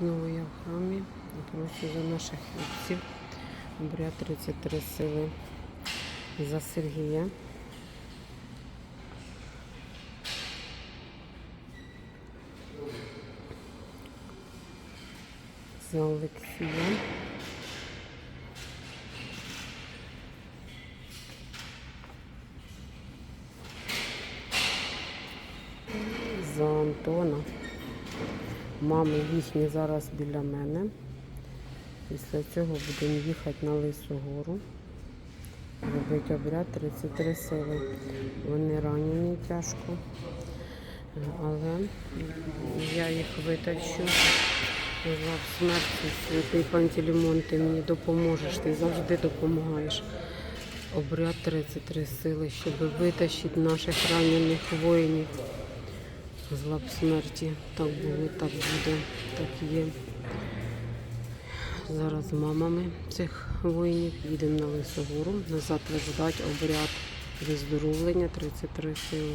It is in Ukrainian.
Знову я в храмі і прошу за наших хлопців. Обряд 33 сили за Сергія. За Олексія. За Антона. Мами їхні зараз біля мене. Після цього будемо їхати на Лису гору. Робити обряд 33 сили. Вони ранені тяжко. Але я їх витащу. Злав смерті, святий Пантелеймон, ти мені допоможеш, ти завжди допомагаєш. Обряд 33 сили, щоб витащити наших ранених воїнів з лап смерті. Так було, так буде, так є. Зараз з мамами цих воїнів їдемо на Лисогору, назад виждати обряд виздоровлення 33 сили.